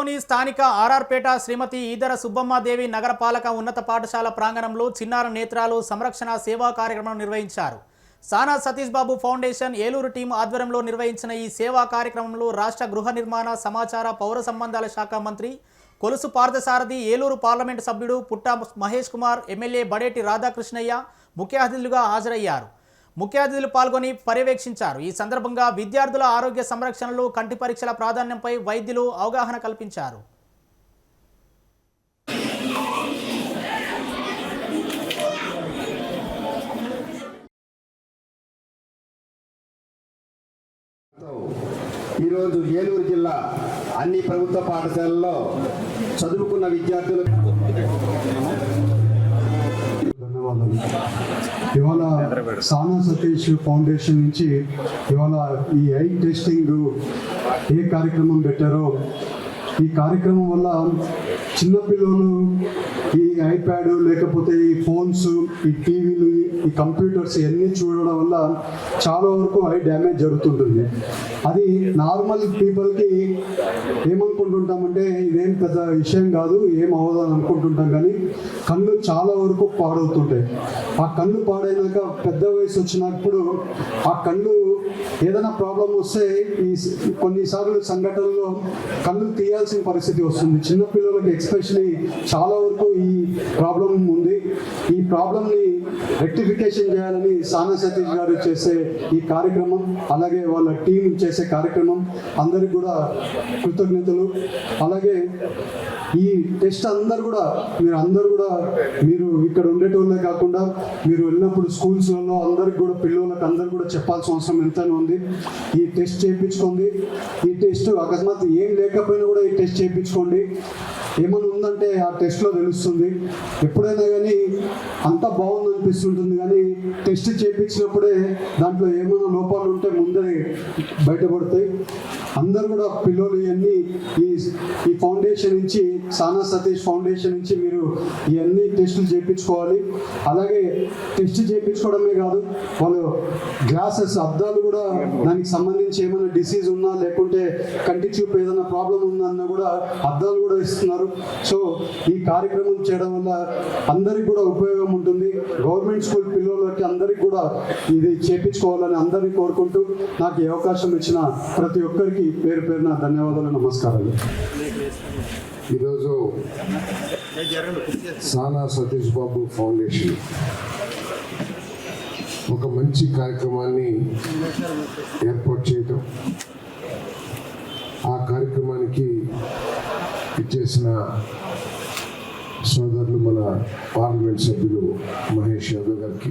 పట్టణంలోని స్థానిక ఆర్ఆర్పేట శ్రీమతి ఈదర సుబ్బమ్మదేవి నగరపాలక ఉన్నత పాఠశాల ప్రాంగణంలో చిన్నార నేత్రాలు సంరక్షణ సేవా కార్యక్రమం నిర్వహించారు. సానా సతీష్ బాబు ఫౌండేషన్ ఏలూరు టీం ఆధ్వర్యంలో నిర్వహించిన ఈ సేవా కార్యక్రమంలో రాష్ట్ర గృహ నిర్మాణ సమాచార పౌర సంబంధాల శాఖ మంత్రి కొలుసు పార్థసారథి ఏలూరు పార్లమెంటు సభ్యుడు పుట్ట మహేష్ కుమార్ ఎమ్మెల్యే బడేటి రాధాకృష్ణయ్య ముఖ్య అతిథులుగా హాజరయ్యారు. ముఖ్య అతిథులు పాల్గొని పర్యవేక్షించారు. ఈ సందర్భంగా విద్యార్థుల ఆరోగ్య సంరక్షణలో కంటి పరీక్షల ప్రాధాన్యంపై వైద్యులు అవగాహన కల్పించారు. ఈరోజు ఏలూరు జిల్లా అన్ని ప్రభుత్వ పాఠశాలల్లో చదువుకున్న విద్యార్థులకు ధన్యవాదాలు ఇవాళ సానా సతీష్ ఫౌండేషన్ నుంచి ఇవాళ ఈ ఐ టెస్టింగ్ ఏ కార్యక్రమం పెట్టారో ఈ కార్యక్రమం వల్ల చిన్నపిల్లలు ఈ ఐప్యాడ్ లేకపోతే ఈ ఫోన్స్ ఈ టీవీలు ఈ కంప్యూటర్స్ ఇవన్నీ చూడడం వల్ల చాలా వరకు ఐ డ్యామేజ్ జరుగుతుంటుంది. అది నార్మల్ పీపుల్కి ఏమనుకుంటుంటామంటే ఇదేం పెద్ద విషయం కాదు ఏం అవ్వదు అనుకుంటుంటాం కానీ కళ్ళు చాలా వరకు పాడవుతుంటాయి. ఆ కళ్ళు పాడైనాక పెద్ద వయసు వచ్చినప్పుడు ఆ కళ్ళు ఏదైనా ప్రాబ్లం వస్తే ఈ కొన్నిసార్లు సంఘటనలో కళ్ళు తీయాల్సిన పరిస్థితి వస్తుంది. చిన్నపిల్లలకి ఎక్స్పెషలీ చాలా వరకు ఈ ఈ ప్రాబ్లం ఉంది. ఈ ప్రాబ్లంని రెక్టిఫికేషన్ చేయాలని సానా సతీష్ గారు చేసే ఈ కార్యక్రమం అలాగే వాళ్ళ టీం చేసే కార్యక్రమం అందరికి కూడా కృతజ్ఞతలు. అలాగే ఈ టెస్ట్ అందరు కూడా మీరు అందరు కూడా మీరు ఇక్కడ ఉండేటోళ్ళే కాకుండా మీరు వెళ్ళినప్పుడు స్కూల్స్లలో అందరికి కూడా పిల్లలకు అందరు కూడా చెప్పాల్సిన అవసరం ఎంతనే ఉంది. ఈ టెస్ట్ చేయించుకోండి. ఈ టెస్ట్ అకస్మాత్ ఏం లేకపోయినా కూడా ఈ టెస్ట్ చేయించుకోండి. ఏమైనా ఉందంటే ఆ టెస్ట్లో తెలుస్తుంది. ఎప్పుడైనా కానీ అంత బాగుంది అనిపిస్తుంటుంది కానీ టెస్ట్ చేయించినప్పుడే దాంట్లో ఏమైనా లోపాలు ఉంటే ముందే బయటపడతాయి. అందరు కూడా పిల్లలు ఇవన్నీ ఈ ఈ ఫౌండేషన్ నుంచి సానా సతీష్ ఫౌండేషన్ నుంచి మీరు ఇవన్నీ టెస్టులు చేయించుకోవాలి అలాగే టెస్ట్ చేయించుకోవడమే కాదు వాళ్ళు గ్లాసెస్ అద్దాలు కూడా దానికి సంబంధించి ఏమైనా డిసీజ్ ఉన్నా లేకుంటే కంటి చూపు ఏదైనా ప్రాబ్లం ఉందన్నా కూడా అద్దాలు కూడా ఇస్తున్నారు. సో ఈ కార్యక్రమం చేయడం వల్ల అందరికి కూడా ఉపయోగం ఉంటుంది. గవర్నమెంట్ స్కూల్ పిల్లలకి అందరికి కూడా ఇది చేపించుకోవాలని అందరినీ కోరుకుంటూ నాకు ఈ అవకాశం ఇచ్చిన ప్రతి ఒక్కరికి పేరు పేరున ధన్యవాదాలు నమస్కారాలు. ఈరోజు సానా సతీష్ బాబు ఫౌండేషన్ ఒక మంచి కార్యక్రమాన్ని ఏర్పాటు చేయటం ఆ కార్యక్రమానికి ఇచ్చేసిన సోదరులు మన పార్లమెంట్ సభ్యులు మహేష్ యాదవ్ గారికి